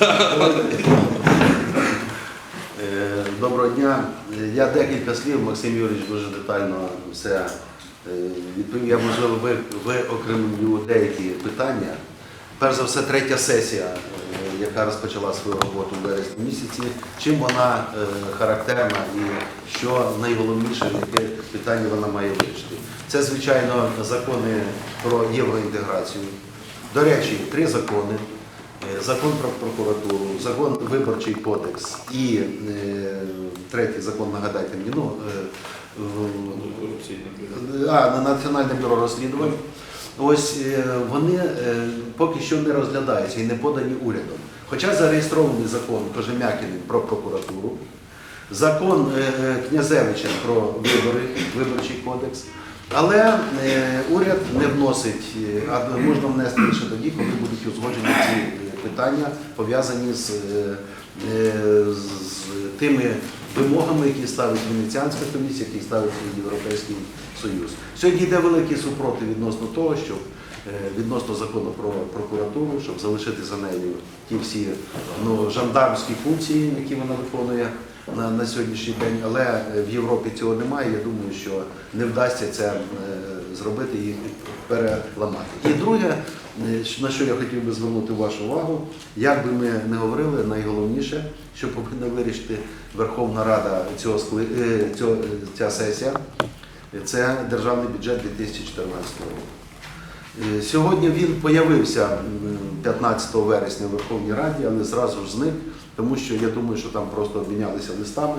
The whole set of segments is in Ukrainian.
Е, Доброго дня. Я декілька слів, Максим Юрійович дуже детально все е, відповів. Я можливо ви- виокремлю деякі питання. Перш за все, третя сесія, е, яка розпочала свою роботу в вересні місяці. Чим вона характерна і що найголовніше, яке питання вона має вирішити. Це, звичайно, закони про євроінтеграцію. До речі, три закони. Е, Закон про прокуратуру, закон виборчий кодекс і е, третій закон, нагадайте мені, ну, е, а, на Національне бюро розслідувань. Ось вони поки що не розглядаються і не подані урядом. Хоча зареєстрований закон Кожем'якіним про прокуратуру, закон Князевича про вибори, виборчий кодекс. Але уряд не вносить, а можна внести лише тоді, коли будуть узгоджені ці питання, пов'язані з, е, е, з тими вимогами, які ставить Венеціанська комісія, які ставить Європейський Союз. Сьогодні йде великий супротив відносно того, щоб е, відносно закону про прокуратуру, щоб залишити за нею ті всі ну, жандармські функції, які вона виконує на, на сьогоднішній день. Але в Європі цього немає. Я думаю, що не вдасться це зробити і переламати. І друге, е, на що я хотів би звернути вашу увагу, як би ми не говорили, найголовніше, що повинна вирішити Верховна Рада цього е, цього, е, ця сесія, це державний бюджет 2014 року. Сьогодні він появився 15 вересня в Верховній Раді, але зразу ж зник, тому що я думаю, що там просто обмінялися листами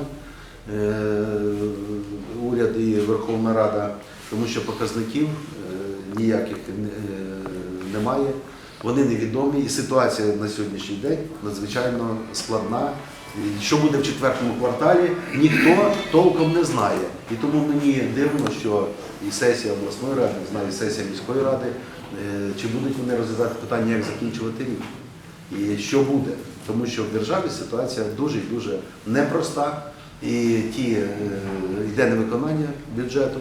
уряд і Верховна Рада, тому що показників е, ніяких е, немає. Вони невідомі, і ситуація на сьогоднішній день надзвичайно складна. Що буде в четвертому кварталі, ніхто толком не знає. І тому мені дивно, що і сесія обласної ради, не знаю, і сесія міської ради, е, чи будуть вони розглядати питання, як закінчувати рік. І що буде? Тому що в державі ситуація дуже і дуже непроста. І ті йде невиконання бюджету.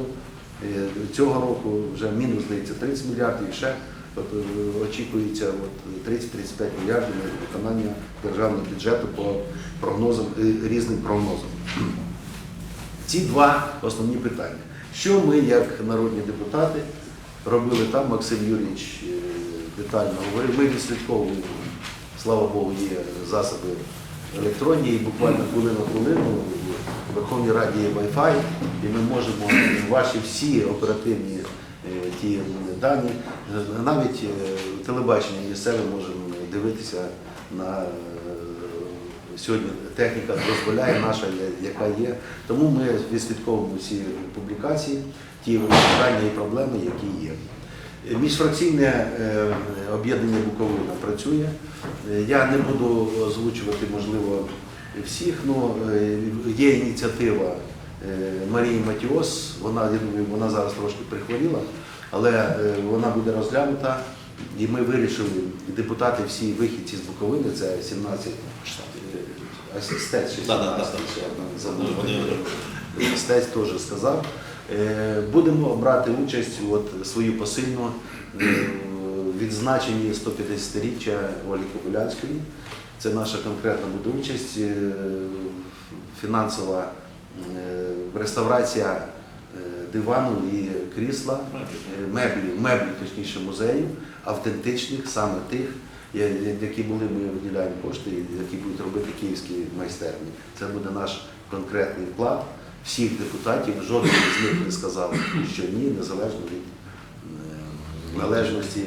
Е, Цього року вже мінус здається 30 мільярдів і ще. Тобто е, очікується от 30-35 мільярдів на виконання державного бюджету по прогнозам, е, різним прогнозам. Ці два основні питання. Що ми, як народні депутати, робили там, Максим Юрійович детально говорив. Ми відслідковуємо, слава Богу, є засоби електронні, і буквально хвилину хвилину в Верховній Раді є Wi-Fi, і ми можемо ваші всі оперативні е, ті дані, е, навіть е, телебачення місцеве можемо дивитися на сьогодні техніка дозволяє наша, яка є. Тому ми відслідковуємо всі публікації, ті питання і проблеми, які є. Міжфракційне об'єднання Буковина працює. Я не буду озвучувати, можливо, всіх, але є ініціатива е, Марії Матіос, вона, я думаю, вона зараз трошки прихворіла, але е, вона буде розглянута. І ми вирішили, депутати всі вихідці з Буковини, це 17 е, асистент, чи Да, да, да, 17, да. я там забув. Ну, вони- Стець теж сказав. Е, Будемо брати участь от свою посильну е, відзначенні 150-річчя Ольги Кобилянської. Це наша конкретна буде участь, е, фінансова е, реставрація е, дивану і крісла, меблі, меблі, точніше музею, автентичних, саме тих, які були, ми виділяємо кошти, які будуть робити київські майстерні. Це буде наш конкретний вклад всіх депутатів, жоден з них не сказав, що ні, незалежно від належності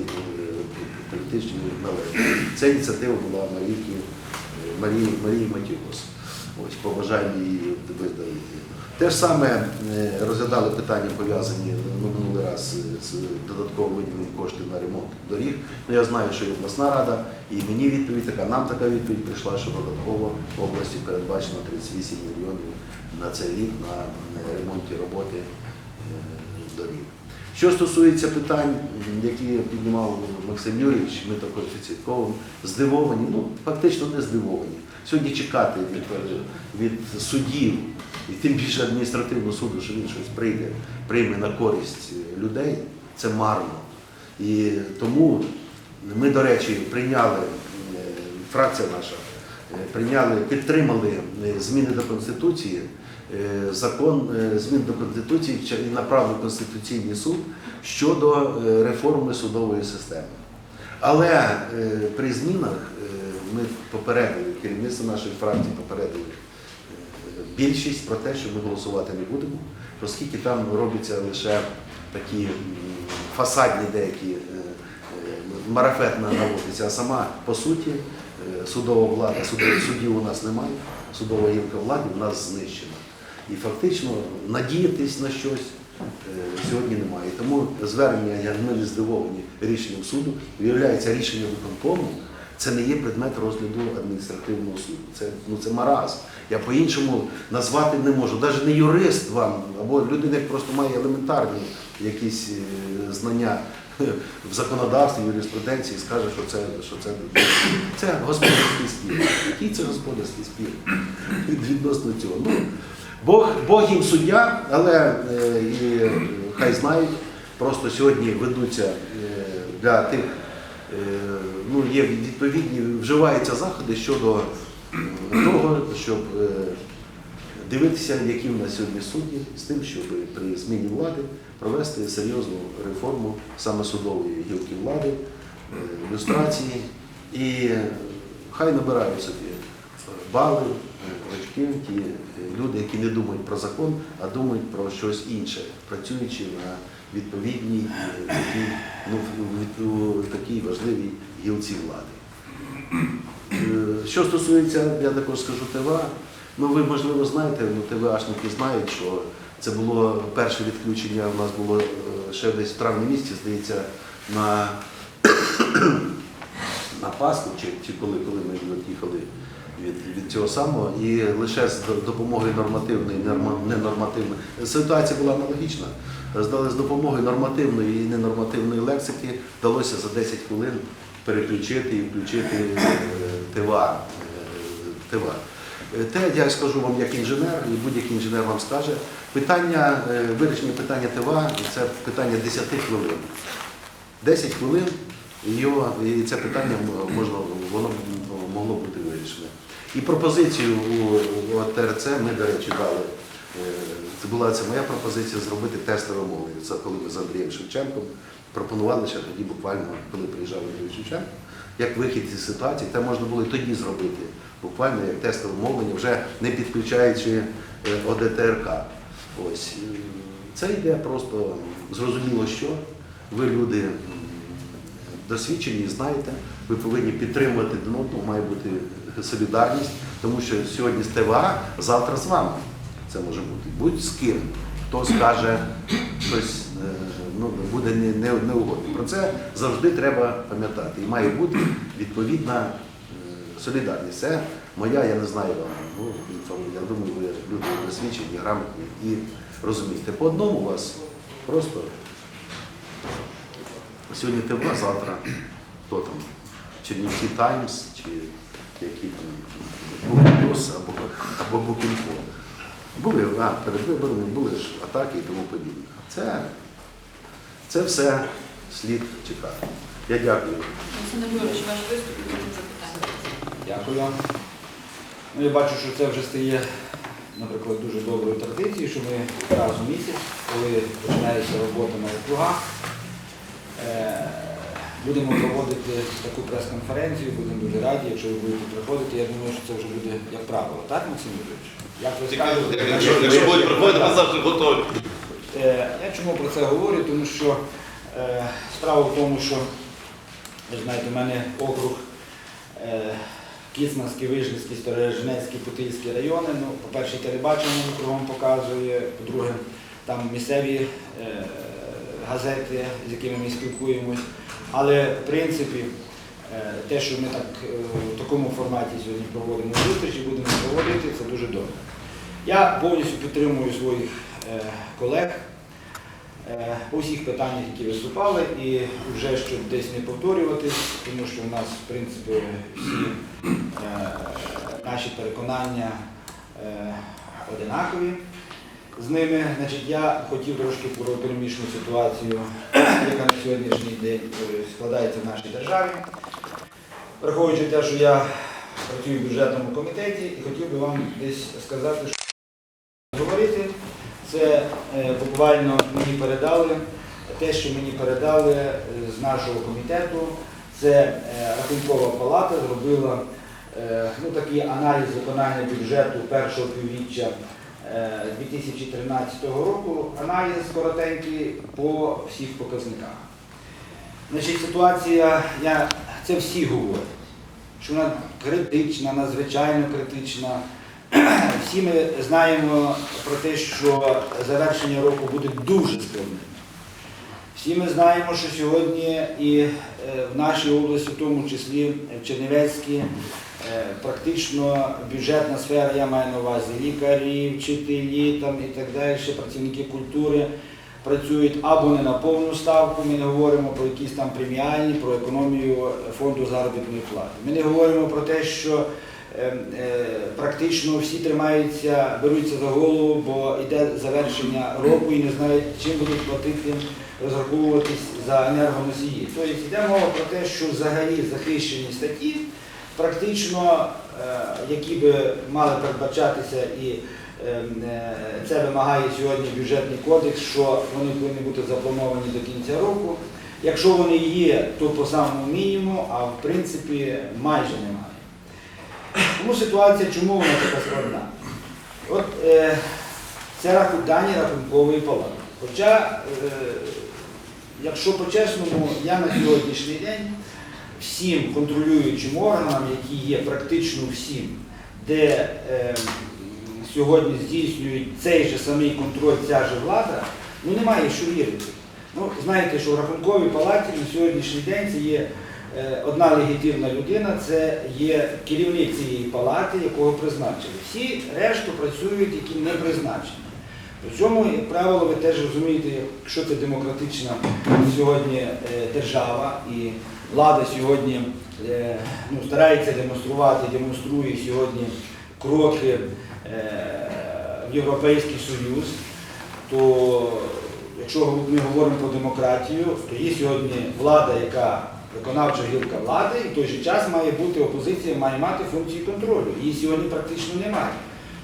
е, політичної належності. Ця ініціатива була Марійки, е, Марії, Марії Матіос. Ось побажаємо її виздавити. Те ж саме е, розглядали питання, пов'язані ну, минулий раз з додатково виділенням коштів на ремонт доріг. Ну, я знаю, що і обласна рада, і мені відповідь така, нам така відповідь прийшла, що додатково в області передбачено 38 мільйонів на цей рік на е, ремонті роботи е, доріг. Що стосується питань, які піднімав Максим Юрійович, ми також відслідковуємо, здивовані, ну фактично не здивовані. Сьогодні чекати від, від суддів, і тим більше адміністративного суду, що він щось прийде, прийме на користь людей, це марно. І тому ми, до речі, прийняли е, фракція наша, е, прийняли, підтримали е, зміни до Конституції, закон е, змін до Конституції і направив Конституційний суд щодо е, реформи судової системи. Але е, при змінах е, ми попередили, керівництво нашої фракції попередили е, більшість про те, що ми голосувати не будемо, оскільки там робляться лише такі фасадні деякі е, е, марафет на- наводиться, а сама по суті е, судова влада, судів у нас немає, судова гілка влади у нас знищена. І фактично надіятись на щось е, сьогодні немає. Тому звернення, як ми не здивовані рішенням суду, виявляється рішення виконкому. Це не є предмет розгляду адміністративного суду. Це, ну, це маразм. Я по-іншому назвати не можу. Навіть не юрист вам, або людина, просто має елементарні якісь е, знання в законодавстві, юриспруденції, скаже, що це, що це, це господарський спір. Який це господарський спір відносно цього? Ну, Бог, Бог їм суддя, але е, і, е, хай знають, просто сьогодні ведуться е, для тих, ну, є відповідні, вживаються заходи щодо того, щоб дивитися, які в нас сьогодні судді, з тим, щоб при зміні влади провести серйозну реформу саме судової гілки влади, люстрації. І хай набирають собі бали, очки, ті е, люди, які не думають про закон, а думають про щось інше, працюючи на відповідній е, такій, ну, такій важливій гілці влади. Е, Що стосується, я також скажу ТВА, ну ви можливо знаєте, ну ТВАшники знають, що це було перше відключення у нас було ще десь в травні місяці, здається, на, на Пасху, чи, чи коли, коли ми їхали від, від цього самого, і лише з до- допомогою нормативної, норма- ненормативної. Ситуація була аналогічна. З допомогою нормативної і ненормативної лексики вдалося за 10 хвилин переключити і включити е, ТВА. е, ТВА. Е, Те, я скажу вам як інженер, і будь-який інженер вам скаже, питання, вирішення питання ТВА це питання 10 хвилин. 10 хвилин його, і це питання можна, воно могло бути вирішене. І пропозицію у, ТРЦ ми, до речі, дали. е, Це була це моя пропозиція зробити тестове мовлення. Це коли ми з Андрієм Шевченком пропонували ще тоді, буквально, коли приїжджав Андрій Шевченко, як вихід із ситуації, це можна було і тоді зробити, буквально як тестове мовлення, вже не підключаючи е, ОДТРК. Ось. Це йде просто зрозуміло, що ви люди досвідчені, знаєте, ви повинні підтримувати одного, має бути солідарність, тому що сьогодні з ТВА, завтра з вами це може бути. Будь з ким, хто скаже щось, е, ну, буде не, не. Про це завжди треба пам'ятати. І має бути відповідна е, солідарність. Це моя, я не знаю. Ну, я думаю, ви люди досвідчені, грамотні і розумієте. По одному вас просто Сьогодні ТВ, завтра хто там? Чернівці Таймс чи які там Букінплюс або, або Букінфо. Були, а, перед виборами були ж атаки і тому подібне. Це, це все слід чекати. Я дякую. Георгійович, ваш виступ і запитання. Дякую. Ну, я бачу, що це вже стає, наприклад, дуже доброю традицією, що ми раз у місяць, коли починається робота на округах, будемо проводити таку прес-конференцію, будемо дуже раді, якщо ви будете приходити. Я думаю, що це вже буде як правило. Так, Максим Юрійович? Як ви скажете? Якщо, якщо будуть приходити, ми завжди готові. Е, Я чому про це говорю? Тому що е, справа в тому, що ви знаєте, в мене округ е, Кіцманський, Вижницький, Сторожинецький, Путильський райони. Ну, по-перше, телебачення кругом показує, по-друге, там місцеві е, газети, з якими ми спілкуємось. Але в принципі, е, те, що ми так е, в такому форматі сьогодні проводимо зустрічі, будемо проводити, це дуже добре. Я повністю підтримую своїх е, колег у всіх питаннях, які виступали, і вже щоб десь не повторюватись, тому що в нас, в принципі, всі наші переконання одинакові з ними. Значить, я хотів трошки про економічну ситуацію, яка на сьогоднішній день е, складається в нашій державі. враховуючи те, що я працюю в бюджетному комітеті і хотів би вам десь сказати, що говорити. Це е, буквально мені передали, те, що мені передали е, з нашого комітету, це Рахункова палата зробила ну, такий аналіз виконання бюджету першого півріччя 2013 року, аналіз коротенький по всіх показниках. Значить, ситуація, я, це всі говорять, що вона критична, надзвичайно критична. Всі ми знаємо про те, що завершення року буде дуже складним. Всі ми знаємо, що сьогодні і е, в нашій області, в тому числі в Чернівецькій, е, практично бюджетна сфера, я маю на увазі лікарі, вчителі там, і так далі, працівники культури працюють або не на повну ставку, ми не говоримо про якісь там преміальні, про економію фонду заробітної плати. Ми не говоримо про те, що е, е, практично всі тримаються, беруться за голову, бо йде завершення року і не знають, чим будуть платити, розраховуватись за енергоносії. Тобто йде мова про те, що взагалі захищені статті, практично, е, які би мали передбачатися і Ем, е, Це вимагає сьогодні бюджетний кодекс, що вони повинні бути заплановані до кінця року. Якщо вони є, то по самому мінімуму, а в принципі майже немає. Тому ситуація, чому вона така складна? От е, це дані рахункової палати. Хоча, е, якщо по-чесному, я на сьогоднішній день всім контролюючим органам, які є практично всім, де е, сьогодні здійснюють цей же самий контроль, ця же влада, ну немає що вірити. Ну, знаєте, що в рахунковій палаті на сьогоднішній день це є е, одна легітимна людина, це є керівник цієї палати, якого призначили. Всі решту працюють, які не призначені. При цьому, правило, ви теж розумієте, що це демократична сьогодні е, держава і влада сьогодні е, ну, старається демонструвати, демонструє сьогодні кроки е, в Європейський Союз, то якщо ми говоримо про демократію, то є сьогодні влада, яка виконавча гілка влади, і в той же час має бути опозиція, має мати функції контролю. Її сьогодні практично немає.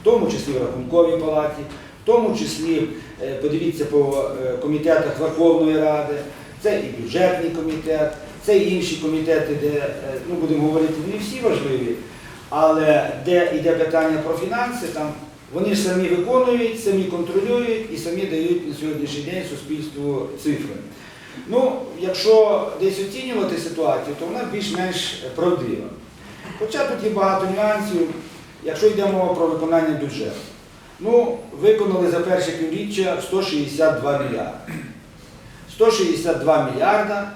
В тому числі в Рахунковій палаті, в тому числі, е, подивіться по е, комітетах Верховної Ради, це і бюджетний комітет, це і інші комітети, де, е, ну будемо говорити, вони всі важливі, але де йде питання про фінанси, там вони ж самі виконують, самі контролюють і самі дають на сьогоднішній день суспільству цифри. Ну, якщо десь оцінювати ситуацію, то вона більш-менш правдива. Хоча тут є багато нюансів, якщо йде мова про виконання бюджету. Ну, виконали за перше півріччя 162 мільярди. 162 мільярда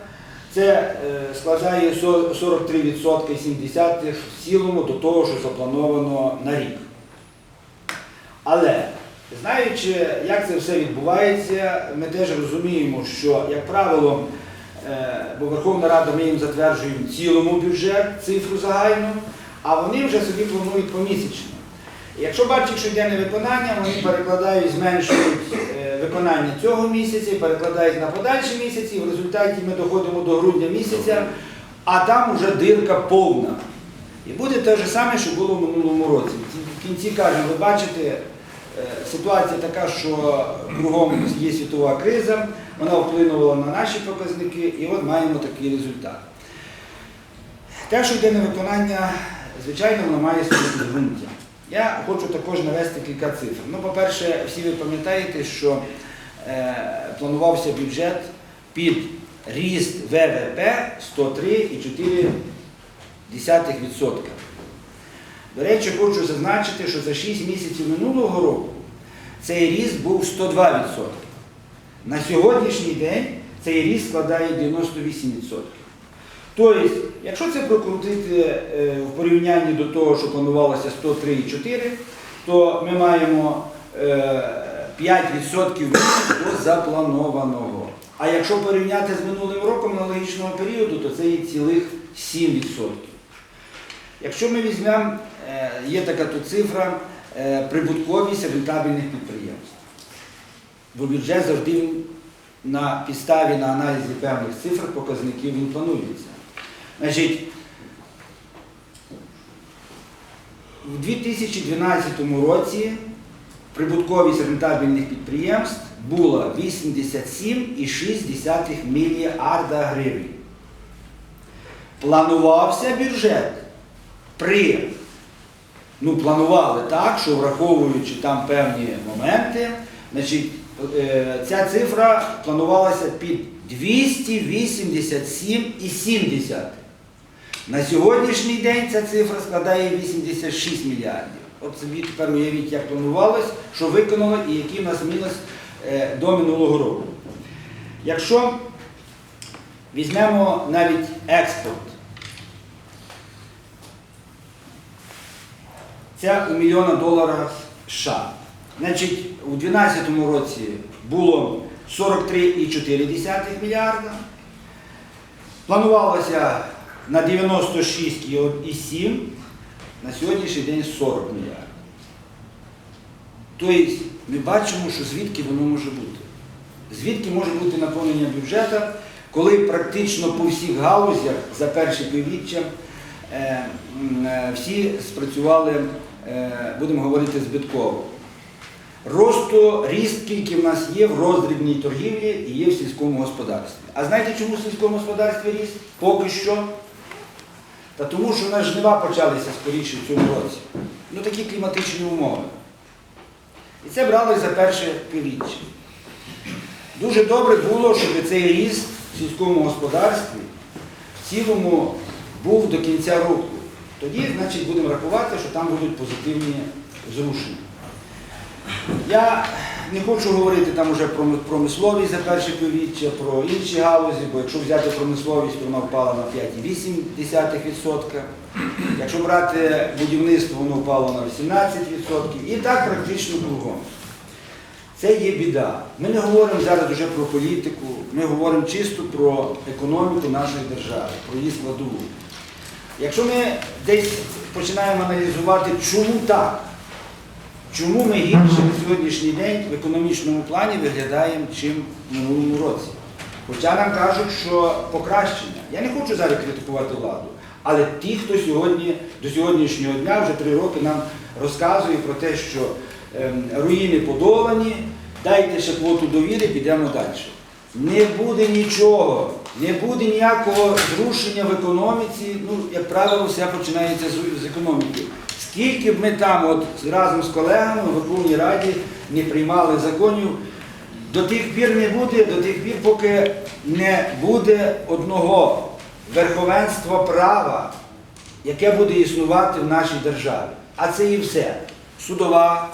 це е, складає 43,7 в цілому до того, що заплановано на рік. Але знаючи, як це все відбувається, ми теж розуміємо, що, як правило, е, бо Верховна Рада ми їм затверджуємо цілому бюджет, цифру загальну, а вони вже собі планують помісячно. Якщо бачать, що йде невиконання, вони перекладають, зменшують е, виконання цього місяця, перекладають на подальші місяці, і в результаті ми доходимо до грудня місяця, а там вже дирка повна. І буде те ж саме, що було в минулому році. В кінці кажемо, ви бачите, е, ситуація така, що кругом є світова криза, вона вплинула на наші показники, і от маємо такий результат. Те, що йде на виконання, звичайно, воно має своє підґрунтя. Я хочу також навести кілька цифр. Ну, по-перше, всі ви пам'ятаєте, що е, планувався бюджет під ріст ВВП 103,4%. До речі, хочу зазначити, що за 6 місяців минулого року цей ріст був 102%. На сьогоднішній день цей ріст складає 98%. Тобто, якщо це прокрутити е, в порівнянні до того, що планувалося 103,4, то ми маємо е, 5% більше до запланованого. А якщо порівняти з минулим роком аналогічного періоду, то це є цілих 7%. Якщо ми візьмемо, е, є така тут цифра, е, прибутковість рентабельних підприємств. Бо бюджет завжди на підставі на аналізі певних цифр, показників він планується. Значить, в 2012 році прибутковість рентабельних підприємств була 87,6 мільярда гривень. Планувався бюджет при, ну, планували так, що враховуючи там певні моменти, значить, е, ця цифра планувалася під 287,7. На сьогоднішній день ця цифра складає 86 мільярдів. От собі тепер уявіть, як планувалось, що виконало і який у нас мінус е, до минулого року. Якщо візьмемо навіть експорт, це у мільйона доларів США. Значить, у 2012 році було 43,4 мільярда. Планувалося на 96,7, на сьогоднішній день 40 мільярдів. Тобто ми бачимо, що звідки воно може бути. Звідки може бути наповнення бюджету, коли практично по всіх галузях за перше півріччя е, е, всі спрацювали, е, будемо говорити, збитково. Росту, ріст тільки в нас є в роздрібній торгівлі і є в сільському господарстві. А знаєте, чому в сільському господарстві ріст? Поки що. Та тому, що в нас жнива почалися скоріше в цьому році. Ну такі кліматичні умови. І це брали за перше півріччя. Дуже добре було, щоб цей ріст в сільському господарстві в цілому був до кінця року. Тоді, значить, будемо рахувати, що там будуть позитивні зрушення. Я не хочу говорити там уже про промисловість за перше півріччя, про інші галузі, бо якщо взяти промисловість, то вона впала на 5,8%. Якщо брати будівництво, воно впало на 18%. І так практично кругом. Це є біда. Ми не говоримо зараз вже про політику, ми говоримо чисто про економіку нашої держави, про її складову. Якщо ми десь починаємо аналізувати, чому так, чому ми гірше на сьогоднішній день в економічному плані виглядаємо, чим в минулому році. Хоча нам кажуть, що покращення. Я не хочу зараз критикувати владу, але ті, хто сьогодні, до сьогоднішнього дня, вже три роки нам розказує про те, що ем, руїни подолані, дайте ще квоту довіри, підемо далі. Не буде нічого, не буде ніякого зрушення в економіці. Ну, як правило, все починається з, з економіки. Скільки б ми там от разом з колегами в Верховній Раді не приймали законів, до тих пір не буде, до тих пір, поки не буде одного верховенства права, яке буде існувати в нашій державі. А це і все. Судова,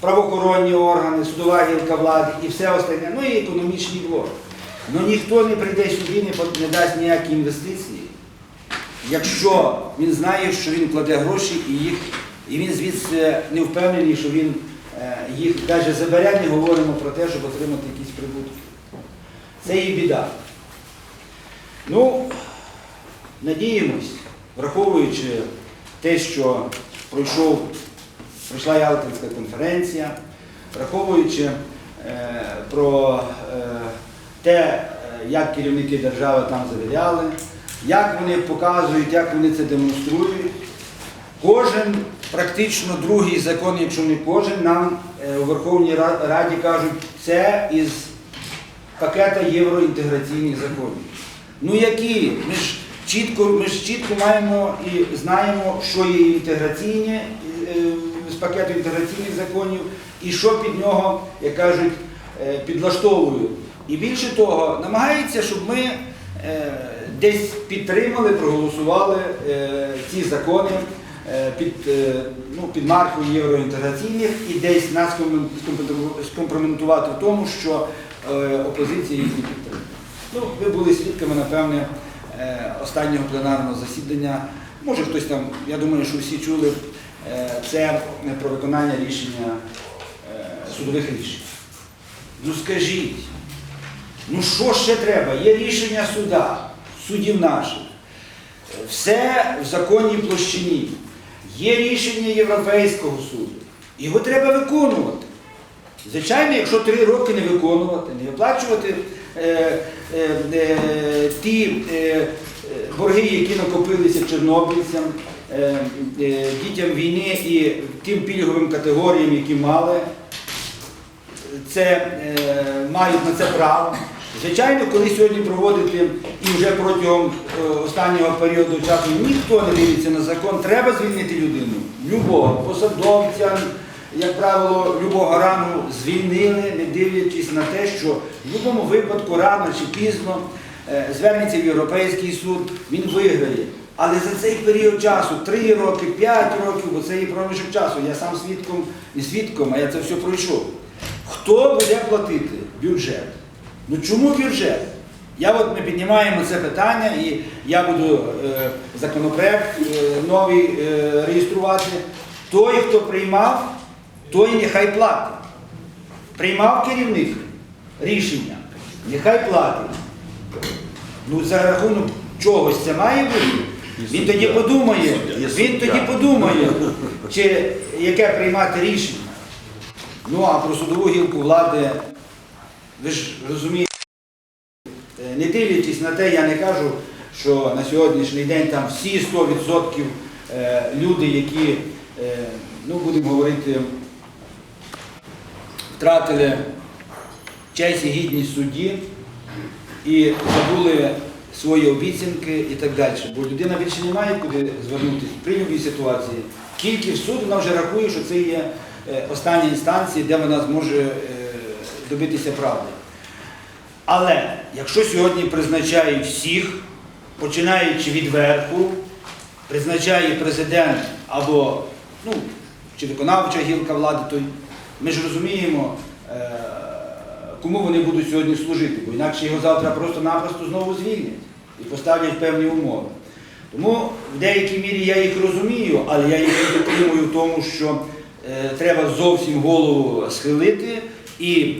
правоохоронні органи, судова гілка влади і все остальне, ну і економічний блок. Ну ніхто не прийде сюди, не дасть ніякі інвестиції, якщо він знає, що він кладе гроші і їх, і він звідси не впевнений, що він е, їх навіть забере, не говоримо про те, щоб отримати якісь прибутки. Це і біда. Ну, надіємось, враховуючи те, що пройшов, пройшла Ялтинська конференція, враховуючи е, про е, те, е, як керівники держави там завіряли, як вони показують, як вони це демонструють. Кожен, практично другий закон, якщо не кожен, нам е, у Верховній Раді кажуть, це із пакета євроінтеграційних законів. Ну які? Ми ж чітко, ми ж чітко маємо і знаємо, що є інтеграційні е, з пакету інтеграційних законів і що під нього, як кажуть, е, підлаштовують. І більше того, намагаються, щоб ми е, десь підтримали, проголосували е, ці закони е, під, е, ну, під маркою євроінтеграційних і десь нас скомпрометувати в тому, що опозиція їх не підтримує. Ну, ви були свідками, напевне, останнього пленарного засідання. Може хтось там, я думаю, що всі чули, це про виконання рішення судових рішень. Ну скажіть, ну що ще треба? Є рішення суда, судів наших. Все в законній площині. Є рішення Європейського суду. Його треба виконувати. Звичайно, якщо три роки не виконувати, не виплачувати е, е, е, ті е, е, борги, які накопилися чорнобильцям, е, е, дітям війни і тим пільговим категоріям, які мали, це е, мають на це право. Звичайно, коли сьогодні проводити і вже протягом е, останнього періоду часу ніхто не дивиться на закон, треба звільнити людину. Любого посадовця, як правило, любого рану звільнили, не дивлячись на те, що в будь-якому випадку рано чи пізно е, звернеться в Європейський суд, він виграє. Але за цей період часу, 3 роки, 5 років, бо це є проміжок часу, я сам свідком, не свідком, а я це все пройшов. Хто буде платити? Бюджет. Ну чому бюджет? Я от ми піднімаємо це питання і я буду е, законопроект е, новий е, реєструвати. Той, хто приймав, той нехай платить. Приймав керівник рішення, нехай платить. Ну за рахунок чогось це має бути. Він тоді подумає, він тоді подумає, чи яке приймати рішення. Ну а про судову гілку влади, ви ж розумієте, е, не дивлячись на те, я не кажу, що на сьогоднішній день там всі 100% е, люди, які, е, ну будемо говорити, втратили честь і гідність судді і забули свої обіцянки і так далі. Бо людина більше не має куди звернутися при будь-якій ситуації. Тільки в суд вона вже рахує, що це є остання інстанція, де вона зможе добитися правди. Але якщо сьогодні призначають всіх, починаючи від верху, призначає президент або ну, чи виконавча гілка влади, то ми ж розуміємо, е, кому вони будуть сьогодні служити, бо інакше його завтра просто-напросто знову звільнять і поставлять певні умови. Тому в деякій мірі я їх розумію, але я їх не підтримую в тому, що е, треба зовсім голову схилити і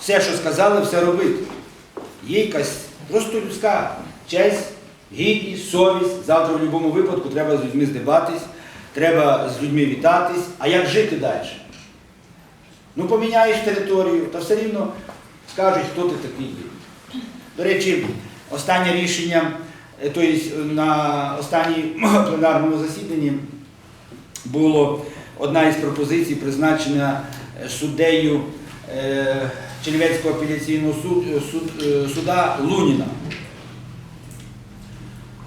все, що сказали, все робити. Є якась просто людська честь, гідність, совість. Завтра в будь-якому випадку треба з людьми здибатись, треба з людьми вітатись. А як жити далі? Ну, поміняєш територію, та все рівно скажуть, хто ти такий є. До речі, останнє рішення, тобто на останньому пленарному засіданні було одна із пропозицій призначена е, суддею е, Чернівецького апеляційного суд, е, суд, е, суда Луніна.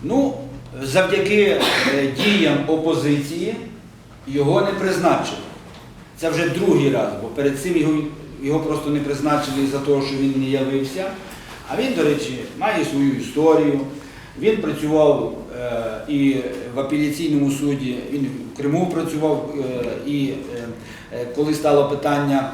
Ну, завдяки діям опозиції його не призначили. Це вже другий раз, бо перед цим його, його просто не призначили за те, що він не явився. А він, до речі, має свою історію. Він працював і в апеляційному суді, він в Криму працював, і коли стало питання,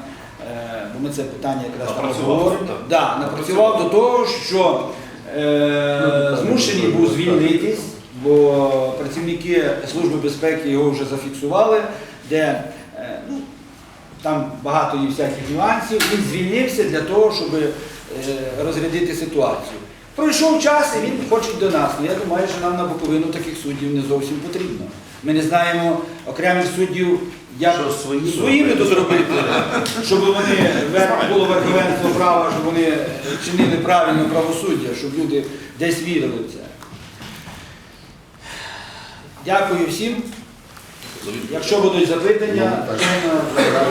е, бо ми це питання якраз там обговоримо, да, напрацював до того, що е, змушений був звільнитись, бо працівники Служби безпеки його вже зафіксували, де е, ну, там багато є всяких нюансів. Він звільнився для того, щоб е, розрядити ситуацію. Пройшов час і він хоче до нас. Ну, я думаю, що нам на Буковину таких суддів не зовсім потрібно. Ми не знаємо окремих суддів, як Що своїми своїми то зробити, щоб вони було верховенство права, щоб вони чинили правильне правосуддя, щоб люди десь вірили в це. Дякую всім. Якщо будуть запитання, Ну, то,